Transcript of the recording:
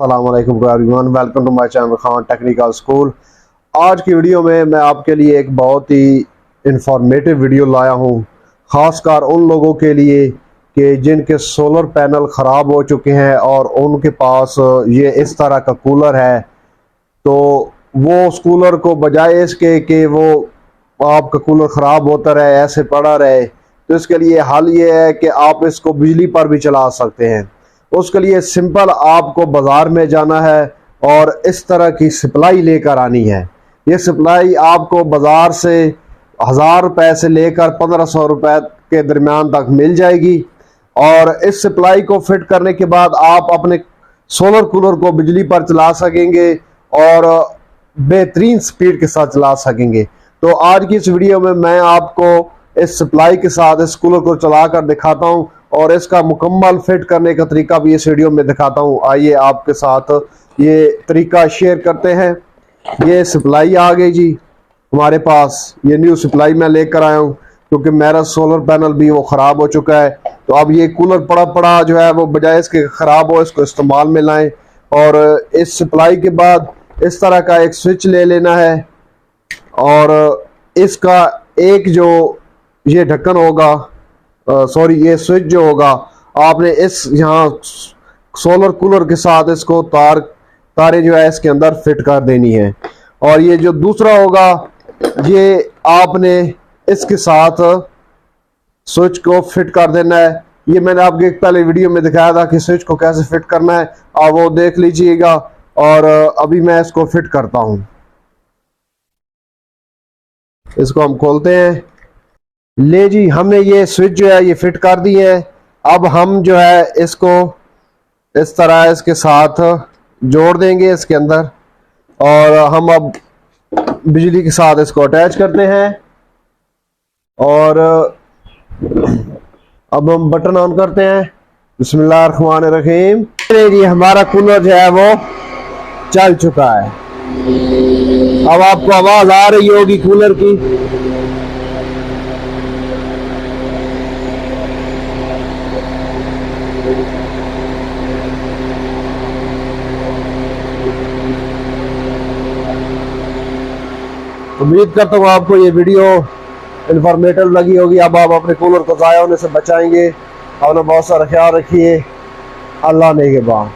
السلام علیکم everyone welcome to my channel Khan technical school آج کی ویڈیو میں میں آپ کے لیے ایک بہت ہی انفارمیٹو ویڈیو لایا ہوں۔ خاص کر ان لوگوں کے لیے کہ جن کے سولر پینل خراب ہو چکے ہیں اور ان کے پاس یہ اس طرح کا کولر ہے۔ تو وہ اس کولر کو بجائے اس کے کہ وہ آپ کا کولر خراب ہوتا رہے، ایسے پڑا رہے۔ تو اس کے لیے حل یہ ہے کہ آپ اس کو بجلی پر بھی چلا سکتے ہیں۔ اس کے لیے سمپل آپ کو بازار میں جانا ہے اور اس طرح کی سپلائی لے کر آنی ہے۔ یہ سپلائی آپ کو بازار سے ہزار روپے سے لے کر پندرہ سو روپے کے درمیان تک مل جائے گی۔ اور اس سپلائی کو فٹ کرنے کے بعد آپ اپنے سولر کولر کو بجلی پر چلا سکیں گے اور بہترین سپیڈ کے ساتھ چلا سکیں گے۔ تو آج کی اس ویڈیو میں میں آپ کو اس سپلائی کے ساتھ اس کولر کو چلا کر دکھاتا ہوں۔ اور اس کا مکمل فٹ کرنے کا طریقہ بھی اس ویڈیو میں دکھاتا ہوں۔ آئیے آپ کے ساتھ یہ طریقہ شیئر کرتے ہیں۔ یہ سپلائی آ گئی جی۔ ہمارے پاس یہ نیو سپلائی میں لے کر آیا ہوں۔ کیونکہ میرا سولر پینل بھی وہ خراب ہو چکا ہے۔ تو اب یہ کولر پڑا پڑا جو ہے وہ بجائے اس کے خراب ہو، اس کو استعمال میں لائیں۔ اور اس سپلائی کے بعد اس طرح کا ایک سوئچ لے لینا ہے۔ اور اس کا ایک جو یہ ڈھکن ہوگا سوری، یہ سوئچ جو ہوگا، آپ نے اس یہاں سولر کولر کے ساتھ اس کو تار تارے جو ہے اس کے اندر فٹ کر دینی ہے اور یہ جو دوسرا ہوگا، یہ آپ نے اس کے ساتھ سوئچ کو فٹ کر دینا ہے۔ یہ میں نے آپ کے پہلے ویڈیو میں دکھایا تھا کہ سوئچ کو کیسے فٹ کرنا ہے۔ آپ وہ دیکھ لیجیے گا اور ابھی میں اس کو فٹ کرتا ہوں۔ اس کو ہم کھولتے ہیں۔ لے جی ہم نے یہ سوئچ جو ہے، یہ فٹ کر دی ہے۔ اب ہم جو ہے، اس کو اس طرح اس کے ساتھ جوڑ دیں گے اس کے اندر۔ اور ہم اب بجلی کے ساتھ اس کو اٹیچ کرتے ہیں۔ اور اب ہم بٹن آن کرتے ہیں۔ بسم اللہ الرحمن الرحیم۔ جی ہمارا کولر جو ہے، وہ چل چکا ہے۔ اب آپ کو آواز آ رہی ہوگی کولر کی۔ امید کرتا ہوں آپ کو یہ ویڈیو انفارمیٹو لگی ہوگی۔ اب آپ اپنے کولر کو ضائع ہونے سے بچائیں گے۔ اپنا بہت سارا خیال رکھیے۔ اللہ نے کے بعد